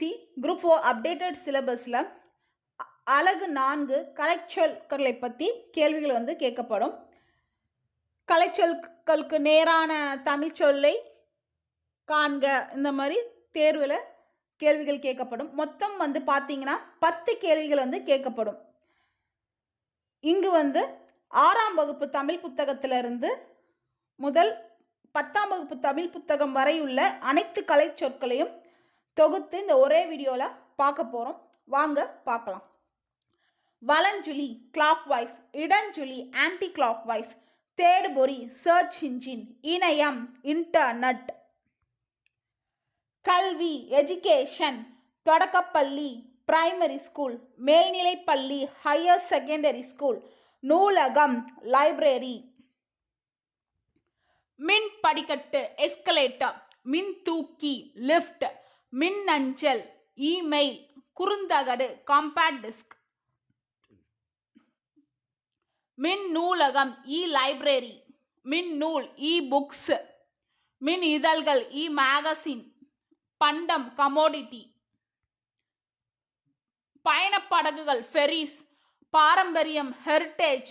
C group four updated சிலபஸில் அழகு நான்கு கலைச்சொற்களை பற்றி கேள்விகள் வந்து கேட்கப்படும். கலைச்சொற்களுக்கு நேரான தமிழ் சொல்லை காண்க. இந்த மாதிரி தேர்வில் கேள்விகள் கேட்கப்படும். மொத்தம் வந்து பார்த்தீங்கன்னா பத்து கேள்விகள் வந்து கேட்கப்படும். இங்கு வந்து ஆறாம் வகுப்பு தமிழ் புத்தகத்திலிருந்து முதல் பத்தாம் வகுப்பு தமிழ் புத்தகம் வரை உள்ள அனைத்து கலை சொற்களையும் தொகுத்து இந்த ஒரே வீடியோவில் பார்க்க போகிறோம் வாங்க பார்க்கலாம். வலஞ்சுழி கிளாக் வைஸ் இடஞ்சுழி ஆன்டி கிளாக் வைஸ் தேடுபொறி சர்ச் இன்ஜின் இணையம் இன்டர்நெட் கல்வி எஜுகேஷன் தொடக்கப்பள்ளி பிரைமரி ஸ்கூல் மேல்நிலைப்பள்ளி ஹையர் செகண்டரி ஸ்கூல் நூலகம் லைப்ரரி மின் படிக்கட்டு எஸ்கலேட்டர் மின் தூக்கி லிஃப்ட் மின் அஞ்சல் இமெயில் குறுந்தகடு காம்பேக்ட் டிஸ்க் மின் நூலகம் இ லைப்ரரி மின் நூல் இ புக்ஸ் மின் இதழ்கள் இ மேகசின் பண்டம் கமோடிட்டி பயணப்படகுகள் ஃபெரிஸ் பாரம்பரியம் ஹெரிட்டேஜ்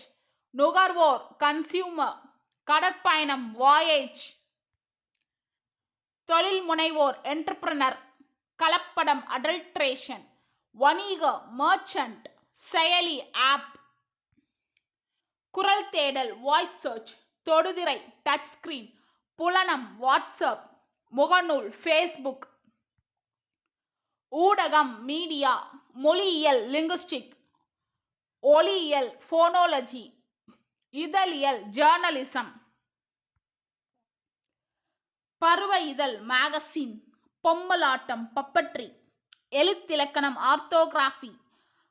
நுகர்வோர் கன்சியூமர் கடற்பயணம் வாயேஜ் தொழில் முனைவோர் என்டர்பிரனர் கலப்படம் அடல்ட்ரேஷன் வணிக மர்ச்சன்ட் செயலி ஆப் குரல் தேடல் வாய்ஸ் சர்ச் தொடுதிரை டச் ஸ்கிரீன் புலனம் வாட்ஸ்அப் முகநூல் ஃபேஸ்புக் ஊடகம் மீடியா மொழியியல் லிங்குஸ்டிக் ஒளியியல் ஃபோனோலஜி இதழியல் ஜேர்னலிசம் பருவ இதழ் மேகசின் பொம்மலாட்டம் பப்பட்ரி எழுத்திலக்கணம் ஆர்த்தோகிராஃபி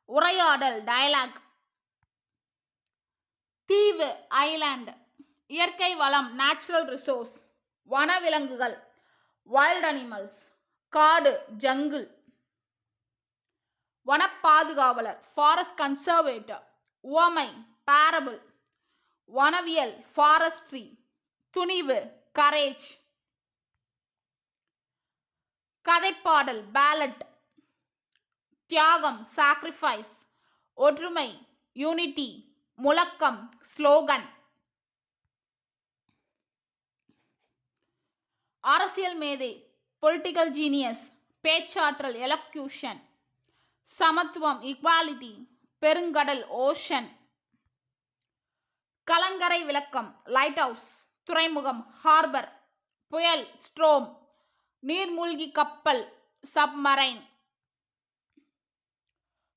உரையாடல் டயலாக். தீவு ஐலாண்ட் இயற்கை வளம் நேச்சுரல் ரிசோர்ஸ் வனவிலங்குகள் வைல்ட் அனிமல்ஸ் காடு ஜங்கிள். வனப்பாதுகாவலர் ஃபாரஸ்ட் கன்சர்வேட்டர் உவமை பேரபிள். வனவியல் ஃபாரஸ்ட்ரி. துணிவு கரேஜ். கதைப்பாடல் பேலட் தியாகம் சாக்ரிஃபைஸ் ஒற்றுமை யூனிட்டி முழக்கம் ஸ்லோகன் அரசியல் மேதை பொலிட்டிக்கல் ஜீனியஸ் பேச்சாற்றல் எலக்யூஷன் சமத்துவம் ஈக்வாலிட்டி பெருங்கடல் ஓஷன் கலங்கரை விளக்கம் லைட் ஹவுஸ் துறைமுகம் ஹார்பர் புயல் ஸ்ட்ரோம் நீர்மூழ்கி கப்பல் சப்மரைன்.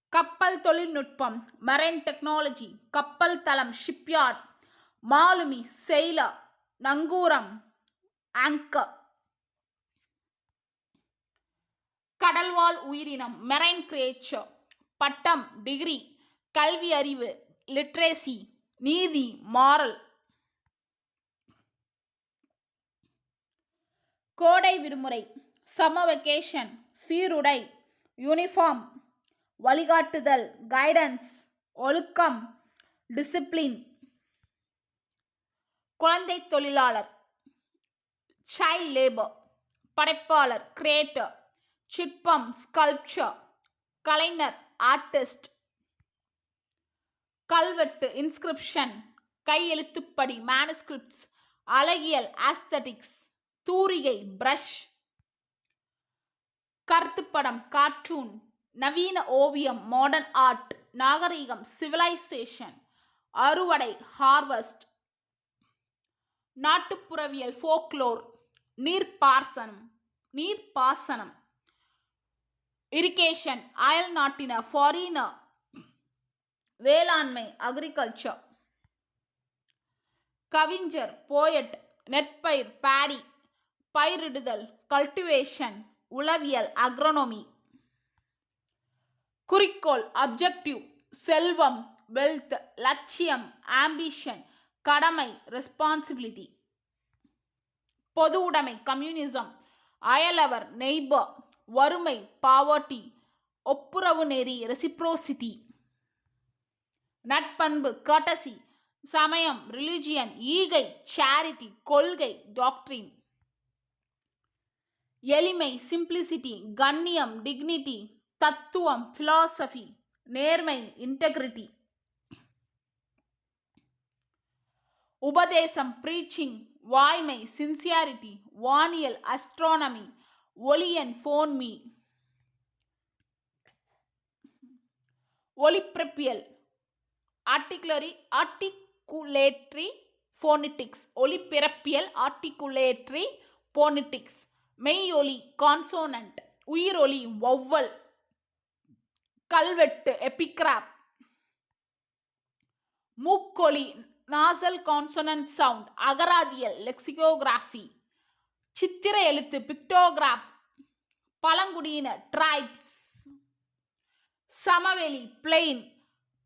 கப்பல் தொழில்நுட்பம் மரைன் டெக்னாலஜி கப்பல் தளம் ஷிப்யார்ட். மாலுமி செயலா நங்கூரம் ஆங்கர். கடல்வாழ் உயிரினம் மெரைன் கிரேச்சர். பட்டம் டிகிரி கல்வி அறிவு லிட்ரேசி நீதி மாரல் கோடை விடுமுறை சம்ம வெக்கேஷன் சீருடை யூனிஃபார்ம் வழிகாட்டுதல் கைடன்ஸ் ஒழுக்கம் டிசிப்ளின் குழந்தை தொழிலாளர் சைல்ட் லேபர் படைப்பாளர் கிரியேட்டர் சிற்பம் ஸ்கல்ப்சர் கலைஞர் ஆர்டிஸ்ட் கல்வெட்டு இன்ஸ்கிரிப்ஷன் கையெழுத்துப்படி மேனுஸ்கிரிப்ட்ஸ் அழகியல் ஆஸ்தட்டிக்ஸ் தூரிகை பிரஷ் கருத்துப்படம் கார்ட்டூன் நவீன ஓவியம் மாடர்ன் ஆர்ட் நாகரீகம் சிவிலைசேஷன் அறுவடை ஹார்வெஸ்ட் நாட்டுப்புறவியல் ஃபோக்லோர் நீர்ப்பாசனம் நீர்ப்பாசனம் இரிகேஷன் அயல் நாட்டின ஃபாரின வேளாண்மை அக்ரிகல்ச்சர் கவிஞர் போயட் நெற்பயிர் பேடி பயிரிடுதல் கல்டிவேஷன் உளவியல் அக்ரனோமி குறிக்கோள் அப்ஜெக்டிவ் செல்வம் வெல்த் லட்சியம் ஆம்பிஷன் கடமை ரெஸ்பான்சிபிலிட்டி பொது உடைமை கம்யூனிசம் அயலவர் நெய்பர் வறுமை பாவர்ட்டி ஒப்புரவு நெறி ரெசிப்ரோசிட்டி நட்பண்பு கட்டசி சமயம் ரிலிஜியன் ஈகை சேரிட்டி கொள்கை டாக்ட்ரின் எளிமை சிம்பிளிசிட்டி கண்ணியம் டிக்னிட்டி தத்துவம் ஃபிலாசபி நேர்மை இன்டெகிரிட்டி உபதேசம் ப்ரீச்சிங் வாய்மை சின்சியாரிட்டி வானியல் அஸ்ட்ரானமி ஒலியன் ஃபோன் மீ ஒளிப்பிறப்பியல் ஆர்டிகுலரி ஆர்டிகுலேட்ரி ஃபோனிட்டிக்ஸ் ஒலிப்பிறப்பியல் ஆர்டிகுலேட்ரி போனிட்டிக்ஸ் மெய்யொலி கான்சோனன்ட் உயிரொலி ஒவ்வல் கல்வெட்டு எபிக்ராப் மூக்கொலி நாசல் கான்சோனன்ட் சவுண்ட் அகராதியல் லெக்சிகோகிராஃபி சித்திர எழுத்து பிக்டோகிராப் பழங்குடியினர் ட்ரைப்ஸ் சமவெளி பிளெயின்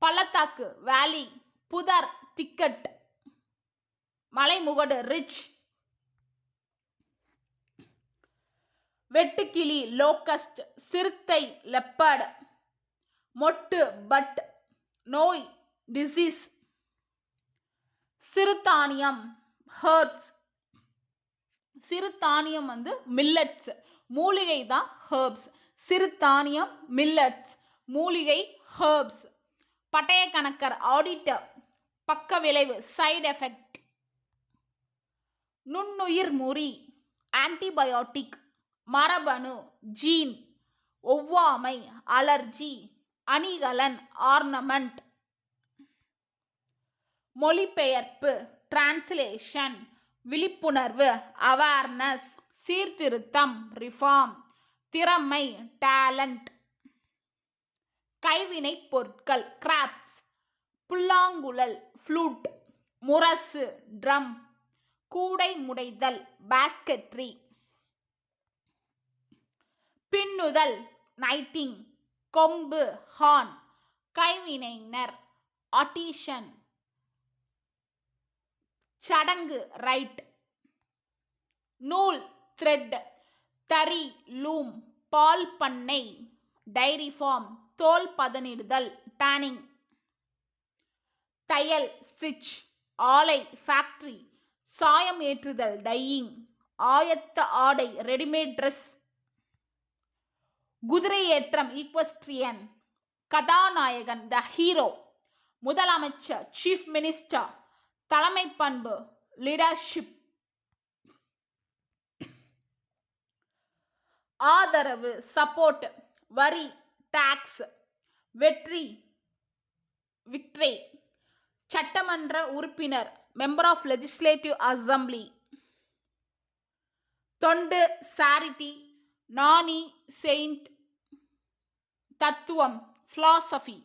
பள்ளத்தாக்கு வேலி புதர் திக்கட் மலைமுகடு ரிச் வெட்டுக்கிளி லோக்கஸ்ட் சிறுத்தை லெப்பர்டு மொட்டு பட் நோய் டிசீஸ் சிறுதானியம் ஹர்ப்ஸ். சிறுதானியம் வந்து மில்லட்ஸ். மூலிகை தான் ஹர்ப்ஸ். சிறுதானியம் மில்லட்ஸ். மூலிகை ஹர்ப்ஸ். பட்டய கணக்கர் ஆடிட்டர். பக்க விளைவு சைடு எஃபெக்ட். நுண்ணுயிர் முறி ஆன்டிபயோட்டிக். மரபணு ஜீன் ஒவ்வாமை அலர்ஜி அணிகலன் ஆர்னமெண்ட். மொழிபெயர்ப்பு டிரான்ஸ்லேஷன் விழிப்புணர்வு அவேர்னஸ் சீர்திருத்தம் ரிஃபார்ம் திறமை டேலண்ட். கைவினைப் பொருட்கள் கிராப்ஸ் புல்லாங்குழல் ஃப்ளூட் முரசு ட்ரம் கூடை முடைதல் பாஸ்கெட்ரி. பின்னுதல் நைட்டிங் கொம்பு ஹான் கைவினைஞர் ஆட்டிஷன் சடங்கு ரைட் நூல் த்ரெட் தறி லூம் பால் பண்ணை டைரி ஃபார்ம் தோல் பதனிடுதல் டேனிங் தையல் ஸ்டிச் ஆலை ஃபேக்டரி சாயம் ஏற்றுதல் டையிங் ஆயத்த ஆடை ரெடிமேட் ட்ரெஸ் குதிரை ஏற்றம் ஈக்வஸ்ட்ரியன் கதாநாயகன் த ஹீரோ முதலமைச்சர் சீஃப் மினிஸ்டர் தலைமை பண்பு லீடர்ஷிப் ஆதரவு சப்போர்ட் வரி டாக்ஸ் வெற்றி விக்ட்ரே சட்டமன்ற உறுப்பினர் மெம்பர் ஆஃப் லெஜிஸ்லேட்டிவ் அசம்பிளி தொண்டு சாரிட்டி நாணி செயின்ட் தத்துவம் ஃபிலாசபி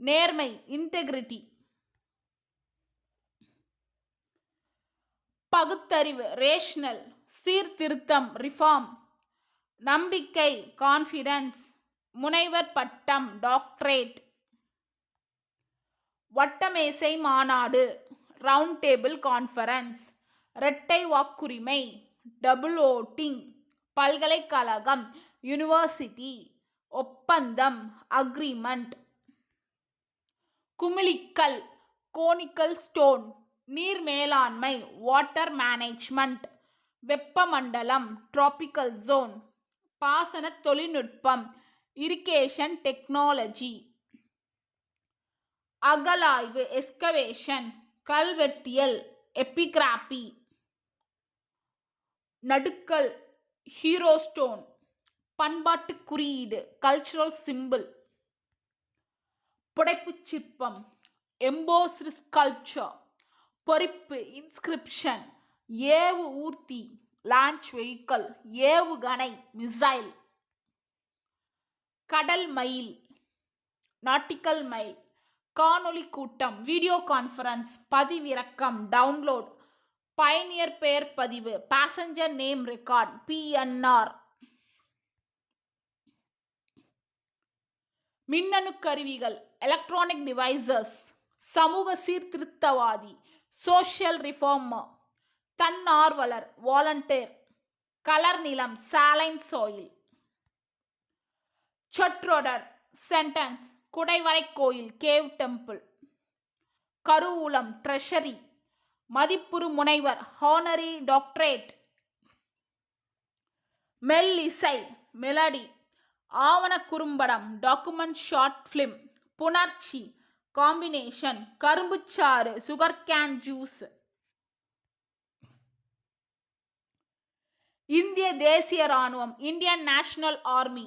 நேர்மை இன்டெகிரிட்டி பகுத்தறிவு ரேஷனல் சீர்திருத்தம் ரிஃபார்ம் நம்பிக்கை கான்ஃபிடன்ஸ் முனைவர் பட்டம் டாக்டரேட் வட்டமேசை மாநாடு ரவுண்ட் டேபிள் கான்ஃபரன்ஸ் இரட்டை வாக்குரிமை டபுள் ஓட்டிங் பல்கலைக்கழகம் யூனிவர்சிட்டி ஒப்பந்தம் அக்ரிமெண்ட் குமிழிக்கல் கோனிக்கல் ஸ்டோன் நீர் மேலாண்மை வாட்டர் மேனேஜ்மெண்ட் வெப்பமண்டலம் டிராபிக்கல் ஜோன் பாசன தொழில்நுட்பம் இரிகேஷன் டெக்னாலஜி அகலாய்வு எஸ்கவேஷன் கல்வெட்டியல் எபிகிராபி நடுக்கல் ஹீரோ ஸ்டோன் பண்பாட்டு குறியீடு கல்ச்சுரல் சிம்பிள் புடைப்புச் சிற்பம் எம்போஸ்டு ஸ்கல்ச்சர் பொறிப்பு இன்ஸ்கிரிப்ஷன் ஏவு ஊர்த்தி லான்ச் வெஹிக்கல் ஏவுகணை மிசைல் கடல் மயில் நாட்டிக்கல் மைல் காணொளி கூட்டம் வீடியோ கான்ஃபரன்ஸ் பதிவிறக்கம் டவுன்லோட் பயணியர் பெயர் பதிவு. பாசஞ்சர் நேம் ரெக்கார்ட் பிஎன்ஆர் மின்னணு கருவிகள். எலக்ட்ரானிக் டிவைசஸ் சமூக சீர்திருத்தவாதி. சோஷியல் ரிஃபார்மர் தன்னார்வலர். வாலண்டியர் கலர் நிலம். சாலைன் சோயில் சொற்றொடர் சென்டென்ஸ் குடைவரை கோயில். கேவ் டெம்பிள் கருவூலம். ட்ரெஷரி மதிப்புறு முனைவர் ஹானரி டாக்டரேட் மெல்லிசை மெலடி. ஆவண குறும்படம் டாக்குமெண்ட் ஷார்ட் ஃபிலிம் புணர்ச்சி காம்பினேஷன் கரும்புச்சாறு சுகர் கேன் ஜூஸ் இந்திய தேசிய ராணுவம் இந்தியன் நேஷனல் ஆர்மி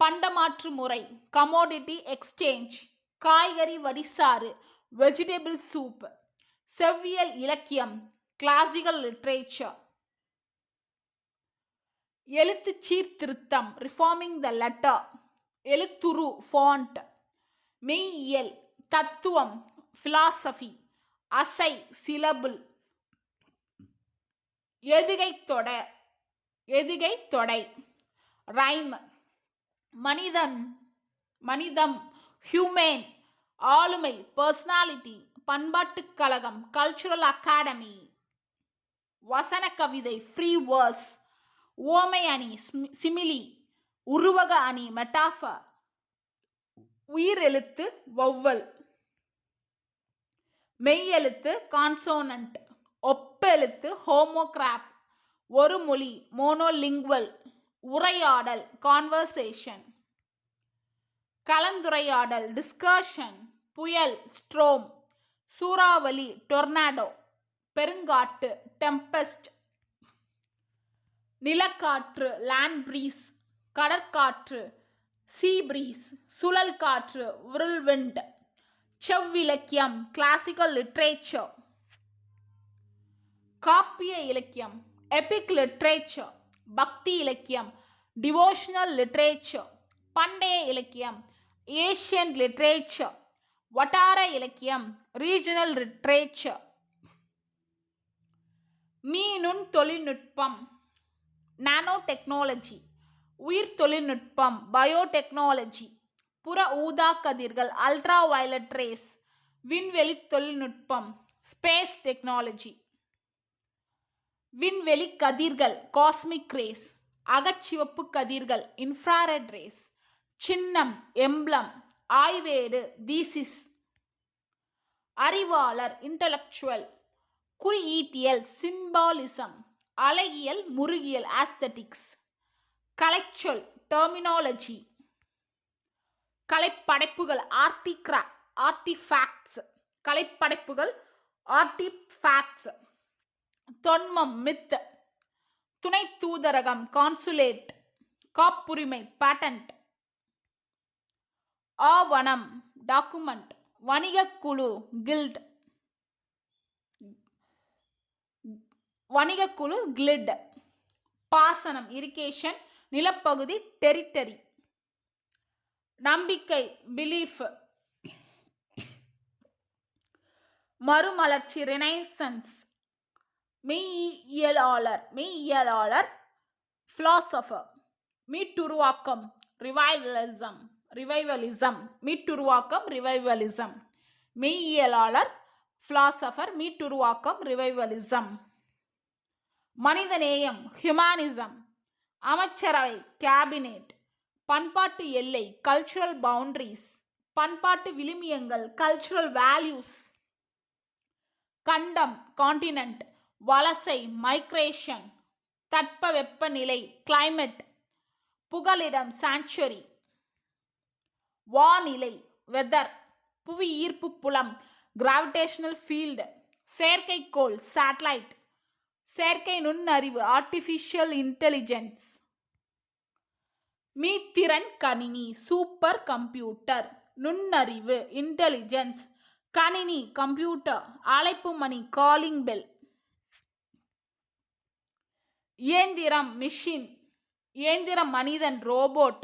பண்டமாற்று முறை கமோடிட்டி எக்ஸ்சேஞ்ச் காய்கறி வடிசாறு வெஜிடபிள் சூப் செவ்வியல் இலக்கியம் கிளாசிக்கல் லிட்ரேச்சர் எழுத்து சீர்திருத்தம் ரிஃபார்மிங் த லெட்டர் எழுத்துரு ஃபாண்ட் மெய்யியல் தத்துவம் ஃபிலாசபி அசை சிலபுல் எதுகை தொடர் எதுகை தொடை. ரைம் மனிதன் மனிதம் ஹியூமேன் ஆளுமை பர்சனாலிட்டி பண்பாட்டுக் கழகம் கல்ச்சுரல் அகாடமி வசன கவிதை ஃப்ரீ வேர்ஸ் ஓமை அணி சிமிலி உருவக அணி மெட்டாஃபர் உயிரெழுத்து வௌவல் மெய்யெழுத்து கான்சோனன்ட் ஒப்பெழுத்து ஹோமோகிராப் ஒரு மொழி மோனோலிங்குவல் உரையாடல் கான்வர்சேஷன் கலந்துரையாடல் டிஸ்கஷன் புயல் ஸ்ட்ரோம் சூறாவளி டொர்னாடோ பெருங்காட்டு டெம்பஸ்ட் நிலக்காற்று லேண்ட் பிரீஸ் கடற்காற்று சீ பிரீஸ் சுழல் காற்று விருள்விண்ட் செவ்விலக்கியம் கிளாசிக்கல் லிட்ரேச்சர் காப்பிய இலக்கியம் எபிக் லிட்ரேச்சர் பக்தி இலக்கியம் டிவோஷனல் லிட்ரேச்சர் பண்டைய இலக்கியம் ஏஷியன் லிட்ரேச்சர் வட்டார இலக்கியம் ரீஜனல் லிட்ரேச்சர் மீனுண் தொழில்நுட்பம் நானோ டெக்னாலஜி உயிர் தொழில்நுட்பம் பயோடெக்னாலஜி புற ஊதா கதிர்கள் அல்ட்ரா வயலட் ரேஸ் விண்வெளி தொழில்நுட்பம் ஸ்பேஸ் டெக்னாலஜி விண்வெளி கதிர்கள் காஸ்மிக் ரேஸ் அகச்சிவப்பு கதிர்கள் இன்ஃப்ராரெட் ரேஸ் சின்னம் எம்ப்ளம் ஆய்வேடு தீசிஸ் அறிவாளர் இன்டலெக்சுவல் குறியீட்டியல் சிம்பாலிசம் அழகியல் முருகியல் ஆஸ்தட்டிக்ஸ் கலைச்சொல் டெர்மினாலஜி கலைப்படைப்புகள் ஆர்டிக்ரா ஆர்டிஃபேக்ட்ஸ் கலைப்படைப்புகள் ஆர்டிஃபேக்ட்ஸ் தொன்மம் மித் துணை தூதரகம் கான்சுலேட் காப்புரிமை பேட்டன்ட் ஆவணம் டாக்குமெண்ட் வணிகக்குழு கில்ட். வணிகக்குழு கிளிட் பாசனம் இரிகேஷன் நிலப்பகுதி டெரிட்டரி. நம்பிக்கை பிலீஃப். மறுமலர்ச்சி ரினைசன்ஸ். மெய்யியலாளர் மெய்யியலாளர் ஃபிலாசபர் மீட்டுருவாக்கம் ரிவைவலிசம் ரிவைவலிசம் மீட்டுருவாக்கம் ரிவைவலிசம் மெய்யியலாளர் ஃபிலாசபர் மீட்டுருவாக்கம் ரிவைவலிசம் மனிதநேயம் ஹியூமானிசம் அமைச்சரவை கேபினெட் பண்பாட்டு எல்லை கல்ச்சுரல் பவுண்டரிஸ் பண்பாட்டு விழுமியங்கள் கல்ச்சுரல் வேல்யூஸ் கண்டம் காண்டினென்ட் வலசை மைக்ரேஷன் தட்பவெப்பநிலை கிளைமேட் புகலிடம் சாங்சுரி வானிலை வெதர் புவி ஈர்ப்பு புலம் கிராவிடேஷனல் ஃபீல்டு செயற்கைக்கோள் சேட்டலைட் செயற்கை நுண்ணறிவு ஆர்டிஃபிஷியல் இன்டெலிஜென்ஸ் மீத்திறன் கணினி சூப்பர் கம்ப்யூட்டர் நுண்ணறிவு இன்டெலிஜென்ஸ் கணினி கம்ப்யூட்டர் அழைப்பு மணி காலிங் பெல் இயந்திரம் மிஷின் இயந்திரம் மனிதன் ரோபோட்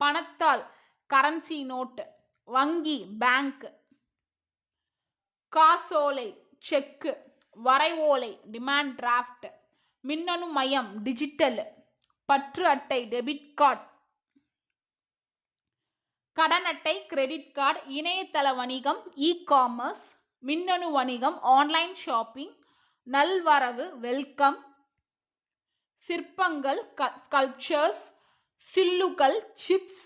பணத்தால் கரன்சி நோட்டு வங்கி பேங்க் காசோலை செக்கு வரைவோலை டிமாண்ட் டிராஃப்ட் மின்னணு மயம் டிஜிட்டல் பற்று அட்டை டெபிட் கார்டு கடன் அட்டை கிரெடிட் கார்டு இணையதள வணிகம் இ காமர்ஸ் மின்னணு வணிகம் ஆன்லைன் ஷாப்பிங் நல்வரவு வெல்கம் சிற்பங்கள் க ஸ்கல்ப்சர்ஸ் சில்லுகள் சிப்ஸ்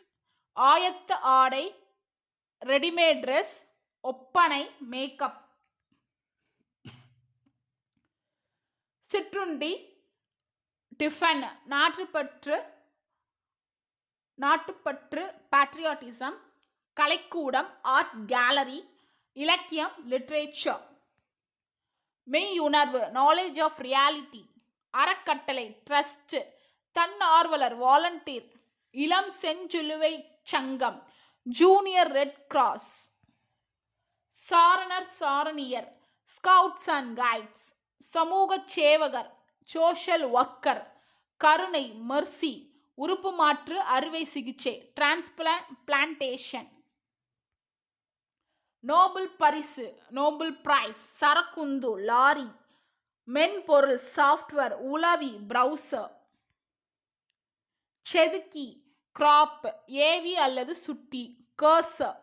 ஆயத்த ஆடை ரெடிமேட் ட்ரெஸ் ஒப்பனை மேக்கப். சிற்றுண்டி டிஃபன் நாட்டுப்பற்று நாட்டுப்பற்று பேட்ரியாட்டிசம் கலைக்கூடம் ஆர்ட் கேலரி இலக்கியம் லிட்ரேச்சர் மெய்யுணர்வு நாலேஜ் ஆஃப் ரியாலிட்டி அறக்கட்டளை ட்ரஸ்ட் தன்னார்வலர் வாலண்டியர் இளம் செஞ்சிலுவை சங்கம். ஜூனியர் ரெட் கிராஸ் சாரணர் சாரணியர். ஸ்கவுட்ஸ் அண்ட் கைட்ஸ் சமூக சேவகர். சோஷல் ஒர்க்கர் கருணை மர்சி உறுப்பு மாற்று அறுவை சிகிச்சை. பிளான்டேஷன் நோபல் பரிசு நோபல் பிரைஸ் சரக்குந்து லாரி மென்பொருள் சாஃப்ட்வேர் உளவி ப்ரௌசர் செதுக்கி. கிராப் ஏவி அல்லது சுட்டி கர்சர்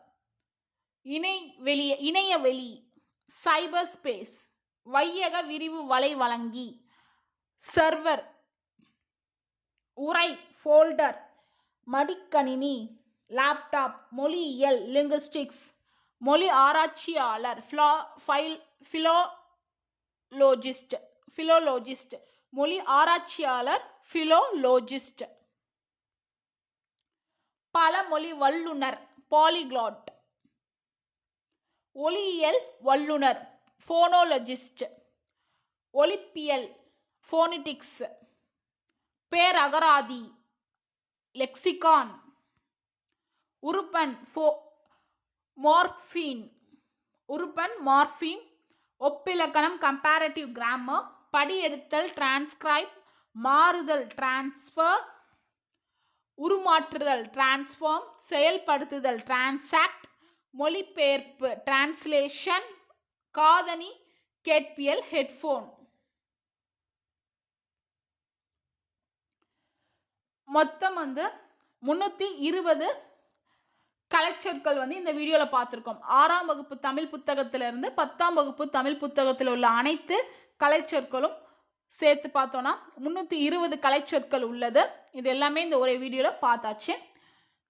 இணை வெளிய இணைய வெளி சைபர் ஸ்பேஸ் வையக விரிவு வலை வழங்கி சர்வர் உரை ஃபோல்டர் மடிக்கணினி லேப்டாப் மொழியியல் லிங்குஸ்டிக்ஸ் மொழி ஆராய்ச்சியாளர் ஃபிலா ஃபைல் ஃபிலோலோஜிஸ்ட் ஃபிலோலோஜிஸ்ட் மொழி ஆராய்ச்சியாளர் ஃபிலோலோஜிஸ்ட் பல மொழி வல்லுனர் பாலிக்ளாட் ஒளியியல் வல்லுனர் ஃபோனோலஜிஸ்ட் ஒலிப்பியல் ஃபோனிட்டிக்ஸ் பேரகராதி லெக்சிகான் உறுப்பன் ஃபோ மார்ஃபீன் உறுப்பன் மார்ஃபீன் ஒப்பிலக்கணம் கம்பேரட்டிவ் கிராமர் படியெடுத்தல் டிரான்ஸ்கிரைப் மாறுதல் டிரான்ஸ்ஃபர் உருமாற்றுதல் டிரான்ஸ்ஃபார்ம் செயல்படுத்துதல் டிரான்சாக்ட் மொழிபெயர்ப்பு டிரான்ஸ்லேஷன் காதணி கேட்பியல் ஹெட்ஃபோன் மொத்தம் வந்து முந்நூற்றி இருபது கலெக்சர்கள் வந்து இந்த வீடியோவில் பார்த்துருக்கோம். ஆறாம் வகுப்பு தமிழ் புத்தகத்திலிருந்து பத்தாம் வகுப்பு தமிழ் புத்தகத்தில் உள்ள அனைத்து கலைச்சொற்களும் சேர்த்து பார்த்தோன்னா முந்நூற்றி இருபது கலைச்சொற்கள் உள்ளது. இது எல்லாமே இந்த ஒரே வீடியோவில் பார்த்தாச்சு.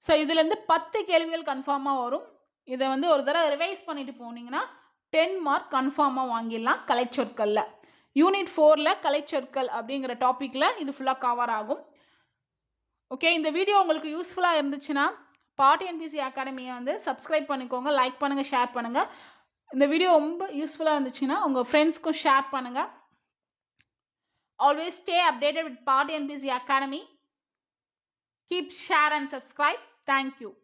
ஸோ இதுலேருந்து பத்து கேள்விகள் கன்ஃபார்மாக வரும். இதை வந்து ஒரு தடவை ரிவைஸ் பண்ணிட்டு போனீங்கன்னா டென் மார்க் கன்ஃபார்மாக வாங்கிடலாம் கலைச்சொற்களில். யூனிட் ஃபோரில் கலைச்சொற்கள் அப்படிங்கிற டாப்பிக்கில் இது ஃபுல்லாக கவர் ஆகும். ஓகே இந்த வீடியோ உங்களுக்கு யூஸ்ஃபுல்லாக இருந்துச்சுன்னா பாட்டி என்பிசி அகாடமியை வந்து சப்ஸ்கிரைப் பண்ணிக்கோங்க லைக் பண்ணுங்கள் ஷேர் பண்ணுங்கள் இந்த வீடியோ ரொம்ப யூஸ்ஃபுல்லாக இருந்துச்சுன்னா உங்கள் ஃப்ரெண்ட்ஸ்க்கும் ஷேர் பண்ணுங்கள் Always stay updated with Party NBC Academy. Keep share and subscribe. Thank you.